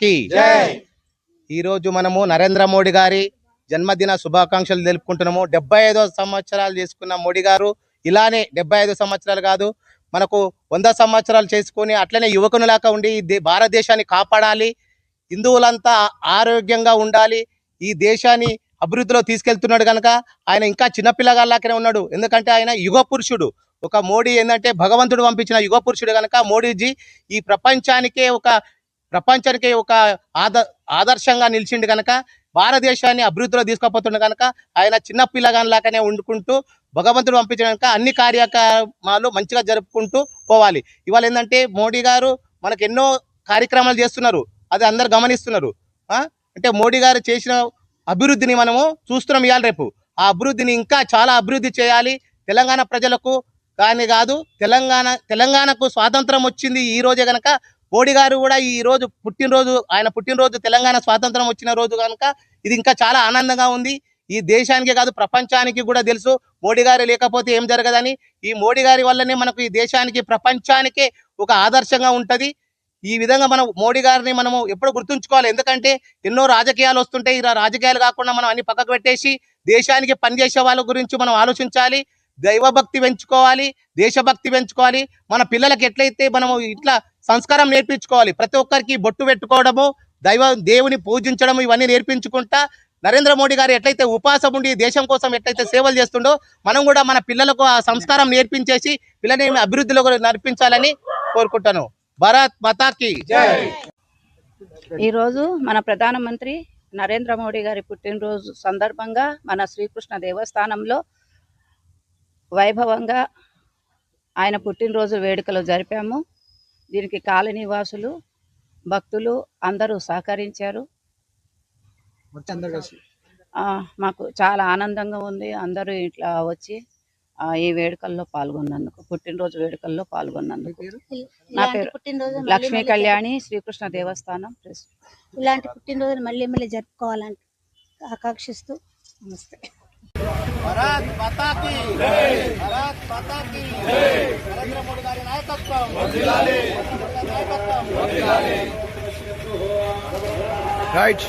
కి ఈ రోజు మనము నరేంద్ర మోడీ గారి జన్మదిన శుభాకాంక్షలు తెలుపుకుంటున్నాము. డెబ్బై ఐదో సంవత్సరాలు చేసుకున్న మోడీ గారు ఇలానే డెబ్బై ఐదు సంవత్సరాలు కాదు మనకు వంద సంవత్సరాలు చేసుకొని అట్లనే యువకునిలాగా ఉండి భారతదేశాన్ని కాపాడాలి హిందువులంతా ఆరోగ్యంగా ఉండాలి ఈ దేశాన్ని అభివృద్ధిలో తీసుకెళ్తున్నాడు కనుక ఆయన ఇంకా చిన్నపిల్లగాళ్ళాకనే ఉన్నాడు. ఎందుకంటే ఆయన యుగ పురుషుడు. ఒక మోడీ ఏంటంటే భగవంతుడు పంపించిన యుగ పురుషుడు కనుక మోడీజీ ఈ ప్రపంచానికే ఒక ప్రపంచానికి ఒక ఆద ఆదర్శంగా నిలిచిండు కనుక భారతదేశాన్ని అభివృద్ధిలో తీసుకుపోతుండు కనుక ఆయన చిన్న పిల్లగానిలాగానే వండుకుంటూ భగవంతుడు పంపించిన కనుక అన్ని కార్యక్రమాలు మంచిగా జరుపుకుంటూ పోవాలి. ఇవాళ ఏంటంటే మోడీ గారు మనకు ఎన్నో కార్యక్రమాలు చేస్తున్నారు. అది అందరు గమనిస్తున్నారు. అంటే మోడీ గారు చేసిన అభివృద్ధిని మనము చూస్తున్నాం ఇవాళ రేపు. ఆ అభివృద్ధిని ఇంకా చాలా అభివృద్ధి చేయాలి. తెలంగాణ ప్రజలకు కానీ కాదు తెలంగాణ తెలంగాణకు స్వాతంత్రం వచ్చింది ఈ రోజే గనక. మోడీ గారు కూడా ఈ రోజు పుట్టినరోజు ఆయన పుట్టినరోజు తెలంగాణ స్వాతంత్రం వచ్చిన రోజు కనుక ఇది ఇంకా చాలా ఆనందంగా ఉంది. ఈ దేశానికి కాదు ప్రపంచానికి కూడా తెలుసు. మోడీ గారు లేకపోతే ఏం జరగదని. ఈ మోడీ గారి వల్లనే మనకు ఈ దేశానికి ప్రపంచానికే ఒక ఆదర్శంగా ఉంటుంది. ఈ విధంగా మనం మోడీ గారిని మనము ఎప్పుడు గుర్తుంచుకోవాలి. ఎందుకంటే ఎన్నో రాజకీయాలు వస్తుంటాయి. ఈ రాజకీయాలు కాకుండా మనం అన్ని పక్కకు పెట్టేసి దేశానికి పనిచేసే వాళ్ళ గురించి మనం ఆలోచించాలి. దైవభక్తి పెంచుకోవాలి దేశభక్తి పెంచుకోవాలి. మన పిల్లలకి ఎట్లయితే మనము ఇట్లా సంస్కారం నేర్పించుకోవాలి ప్రతి ఒక్కరికి బొట్టు పెట్టుకోవడము దైవ దేవుని పూజించడం ఇవన్నీ నేర్పించుకుంటా నరేంద్ర మోడీ గారు ఎట్లయితే ఉపాసం ఉండి దేశం కోసం ఎట్లయితే సేవలు చేస్తుండో మనం కూడా మన పిల్లలకు ఆ సంస్కారం నేర్పించేసి పిల్లని అభివృద్ధిలో కూడా నడిపించాలని కోరుకుంటాను. భారత్ మతాకి ఈరోజు మన ప్రధానమంత్రి నరేంద్ర మోడీ గారి పుట్టినరోజు సందర్భంగా మన శ్రీకృష్ణ దేవస్థానంలో వైభవంగా ఆయన పుట్టినరోజు వేడుకలు జరిపాము. దీనికి కాలనీవాసులు భక్తులు అందరూ సహకరించారు. ఆ, మాకు చాలా ఆనందంగా ఉంది. అందరూ ఇట్లా వచ్చి ఆ, ఈ వేడుకల్లో పాల్గొన్నందుకు పుట్టినరోజు వేడుకల్లో పాల్గొన్నందుకు. నా పేరు పుట్టినరోజు లక్ష్మీ కళ్యాణి శ్రీకృష్ణ దేవస్థానం ఇలాంటి పుట్టినరోజులు మళ్ళీ మళ్ళీ జరుపుకోవాలని ఆకాంక్షిస్తూ. నమస్తే. భారత్ మాతాకి భారత్ మాతాకి నరేంద్ర మోడీ గారి నాయకత్వం. నాయకత్వం. Right.